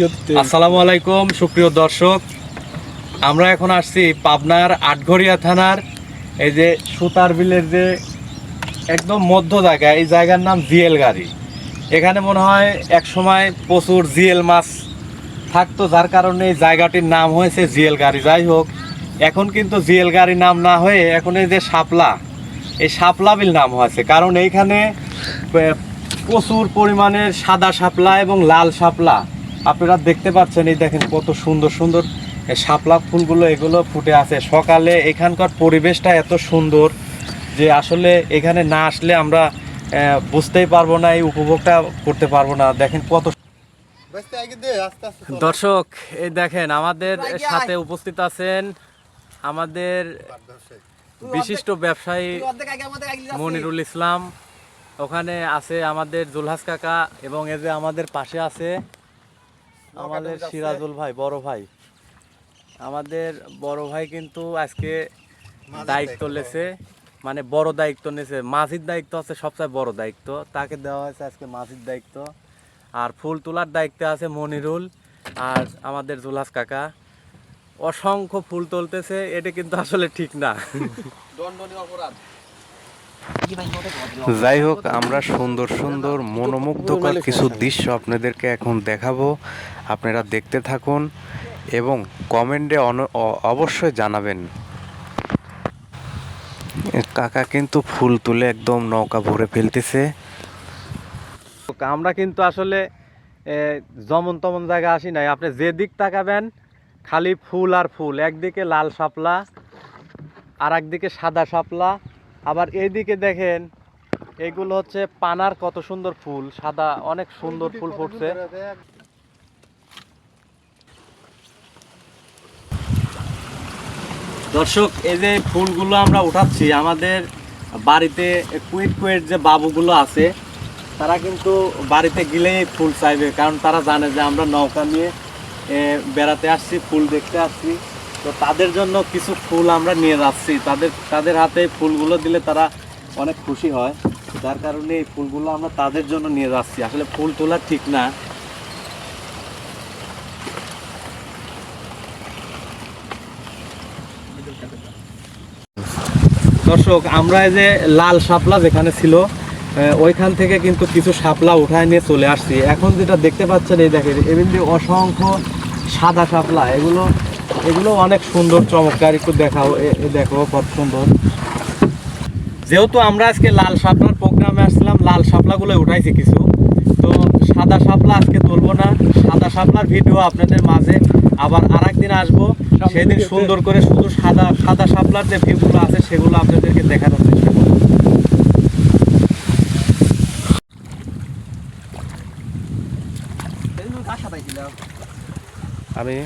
আসসালামু আলাইকুম, সুপ্রিয় দর্শক। আমরা এখন আসছি পাবনার আটঘরিয়া থানার, এই যে সুতার বিলের যে একদম মধ্য জায়গা এই জায়গার নাম জিএল গাড়ি। এখানে মনে হয় এক সময় প্রচুর জিএল মাছ থাকতো, যার কারণে এই জায়গাটির নাম হয়েছে জিএল গাড়ি। যাই হোক, এখন কিন্তু জিএল গাড়ি নাম না হয়ে এখন এই যে শাপলা, এই শাপলা বিল নাম হয়েছে। কারণ এইখানে প্রচুর পরিমাণের সাদা শাপলা এবং লাল শাপলা। আপনারা দেখতে পাচ্ছেন এই দেখেন কত সুন্দর সুন্দর শাপলা ফুলগুলো এগুলো ফুটে আছে। সকালে এখানকার পরিবেশটা এত সুন্দর যে আসলে এখানে না আসলে আমরা বুঝতেই পারব না এই উপভোগটা করতে পারব না। দেখেন কত দর্শক এই দেখেন আমাদের সাথে উপস্থিত আছেন আমাদের বিশিষ্ট ব্যবসায়ী মনিরুল ইসলাম। ওখানে আছে আমাদের জুলহাস কাকা এবং এই যে আমাদের পাশে আছে আমাদের সিরাজুল ভাই বড় ভাই। আমাদের বড় ভাই কিন্তু আজকে দায়িত্ব লেছে। মানে বড় দায়িত্ব নিয়েছে মাঝির দায়িত্ব আছে সবচেয়ে বড় দায়িত্ব। তাকে দেওয়া হয়েছে আজকে মাঝির দায়িত্ব। আর ফুল তোলার দায়িত্বে আছে মনিরুল আর আমাদের জুলহাস কাকা। অসংখ্য ফুল তুলতেছে এটা কিন্তু আসলে ঠিক না। যাই হোক আমরা সুন্দর সুন্দর মনোমুগ্ধকর কিছু দৃশ্য আপনাদেরকে এখন দেখাবো। আপনারা দেখতে থাকুন এবং কমেন্টে অবশ্যই জানাবেন। কাকা কিন্তু ফুল তুলে একদম নৌকা ভরে ফেলতেছে। আমরা কিন্তু আসলে যেমন তেমন জায়গা আসি নাই। আপনি যে দিক তাকাবেন খালি ফুল আর ফুল একদিকে লাল শাপলা আর একদিকে সাদা শাপলা আবার এইদিকে দেখেন, এগুলো হচ্ছে পানার কত সুন্দর ফুল, সাদা, অনেক সুন্দর ফুল ফুটছে। দর্শক, এই যে ফুলগুলো আমরা উঠাচ্ছি, আমাদের বাড়িতে কুইট কুইট যে বাবুগুলো আছে, তারা কিন্তু বাড়িতে গেলেই ফুল চাইবে, কারণ তারা জানে যে আমরা নৌকা নিয়ে বেড়াতে আসছি, ফুল দেখতে আসছি। তো তাদের জন্য কিছু ফুল আমরা নিয়ে যাচ্ছি। তাদের তাদের হাতে ফুলগুলো দিলে তারা অনেক খুশি হয়। যার কারণে এই ফুলগুলো আমরা তাদের জন্য নিয়ে যাচ্ছি। আসলে ফুল তোলা ঠিক না। দর্শক, আমরা এই যে লাল শাপলা যেখানে ছিল ওইখান থেকে কিন্তু কিছু শাপলা উঠায় নিয়ে চলে আসছি। এখন যেটা দেখতে পাচ্ছেন, এই দেখেন, এমনি অসংখ্য সাদা শাপলা। এগুলো এগুলো অনেক সুন্দর, চমৎকার। একটু দেখাও দেখো, কত সুন্দর। যেহেতু আমরা আজকে লাল শাপলার প্রোগ্রামে আসছিলাম লাল শাপলাগুলো উঠাইছি কিছু। তো সাদা শাপলা আজকে তুলবো না, সাদা শাপলার ভিডিও আপনাদের মাঝে আবার আর একদিন আসব। সেদিন সুন্দর করে শুধু সাদা সাদা শাপলার যে ভিউগুলো আছে, সেগুলো আপনাদেরকে করব। আমি